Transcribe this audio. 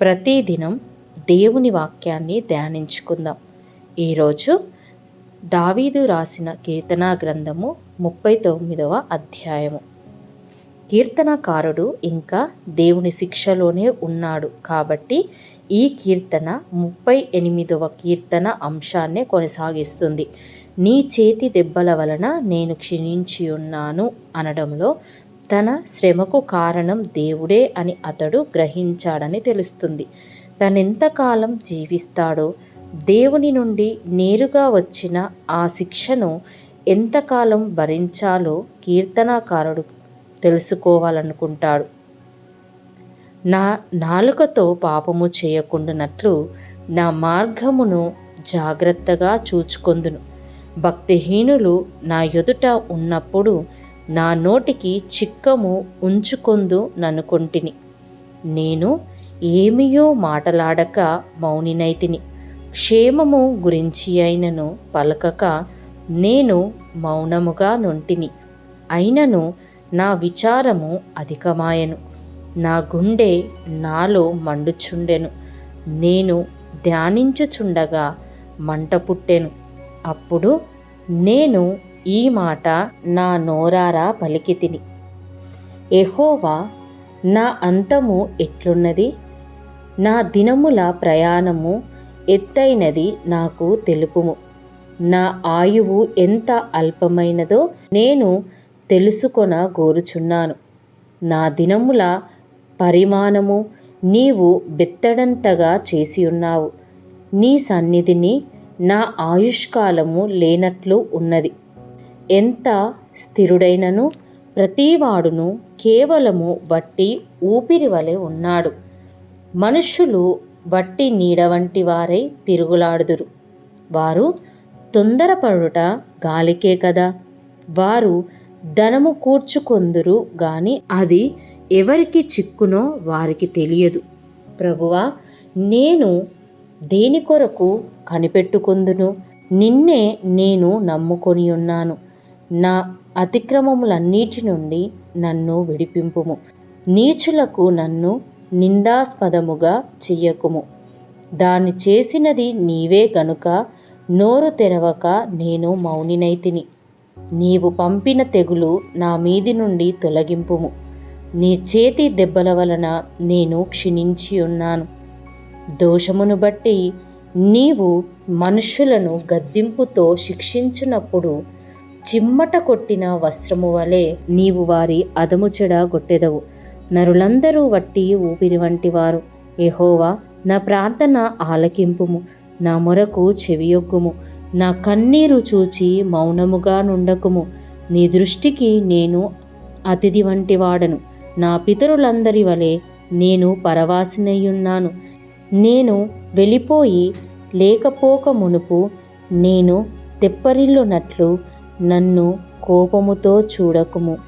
ప్రతిదినం దేవుని వాక్యాన్ని ధ్యానించుకుందాం. ఈరోజు దావీదు రాసిన కీర్తనా గ్రంథము ముప్పై తొమ్మిదవ అధ్యాయము. కీర్తనకారుడు ఇంకా దేవుని శిక్షలోనే ఉన్నాడు. కాబట్టి ఈ కీర్తన ముప్పై ఎనిమిదవ కీర్తన అంశాన్నే కొనసాగిస్తుంది. నీ చేతి దెబ్బల వలన నేను క్షీణించి ఉన్నాను అనడంలో తన శ్రమకు కారణం దేవుడే అని అతడు గ్రహించాడని తెలుస్తుంది. తనెంతకాలం జీవిస్తాడో దేవుని నుండి నేరుగా వచ్చిన ఆ శిక్షను ఎంతకాలం భరించాలో కీర్తనాకారుడు తెలుసుకోవాలనుకుంటాడు. నా నాలుకతో పాపము చేయకుండానట్లు నా మార్గమును జాగ్రత్తగా చూచుకొందును. భక్తిహీనులు నా ఎదుట ఉన్నప్పుడు నా నోటికి చిక్కము ఉంచుకొందు ననుకొంటిని. నేను ఏమియో మాటలాడక మౌనినైతిని. క్షేమము గురించి అయినను పలకక నేను మౌనముగా నుంటిని. అయినను నా విచారము అధికమాయను. నా గుండె నాలో మండుచుండెను. నేను ధ్యానించుచుండగా మంట పుట్టెను. అప్పుడు నేను ఈ మాట నా నోరారా పలికితిని ఎహోవా నా అంతము ఎట్లున్నది? నా దినముల ప్రయాణము ఎత్తైనది నాకు తెలుపుము. నా ఆయువు ఎంత అల్పమైనదో నేను తెలుసుకొన గోరుచున్నాను. నా దినముల పరిమాణము నీవు బెత్తడంతగా చేసి ఉన్నావు నీ సన్నిధిని నా ఆయుష్కాలము లేనట్లు ఉన్నది. ఎంత స్థిరుడైనను ప్రతివాడును కేవలము వట్టి ఊపిరి వలె ఉన్నాడు. మనుష్యులు వట్టి నీడ వంటి వారై తిరుగులాడుదురు. వారు తొందరపడుట గాలికే కదా. వారు ధనము కూర్చుకొందురు గాని అది ఎవరికి చిక్కునో వారికి తెలియదు. ప్రభువా నేను దేని కొరకు కనిపెట్టుకుందును? నిన్నే నేను నమ్ముకొని ఉన్నాను. నా అతిక్రమములన్నిటి నుండి నన్ను విడిపింపుము. నీచులకు నన్ను నిందాస్పదముగా చెయ్యకుము. దాన్ని చేసినది నీవే గనుక నోరు తెరవక నేను మౌనినైతిని నీవు పంపిన తెగులు నా మీది నుండి తొలగింపుము. నీ చేతి దెబ్బల వలన నేను క్షీణించి ఉన్నాను. దోషమును బట్టి నీవు మనుషులను గద్దింపుతో శిక్షించినప్పుడు చిమ్మట కొట్టిన వస్త్రము వలె నీవు వారి అదము చెడ గొట్టెదవు. నరులందరూ వట్టి ఊపిరి వంటి వారు. ఎహోవా నా ప్రార్థన ఆలకింపుము. నా మొరకు చెవియొగ్గుము. నా కన్నీరు చూచి మౌనముగా నుండకుము. నీ దృష్టికి నేను అతిథి వంటి వాడను నా పితరులందరి వలె నేను పరవాసినయ్యున్నాను. నేను వెళ్ళిపోయి లేకపోక మునుపు నేను తెప్పరిల్లునట్లు నన్ను కోపముతో చూడకుము.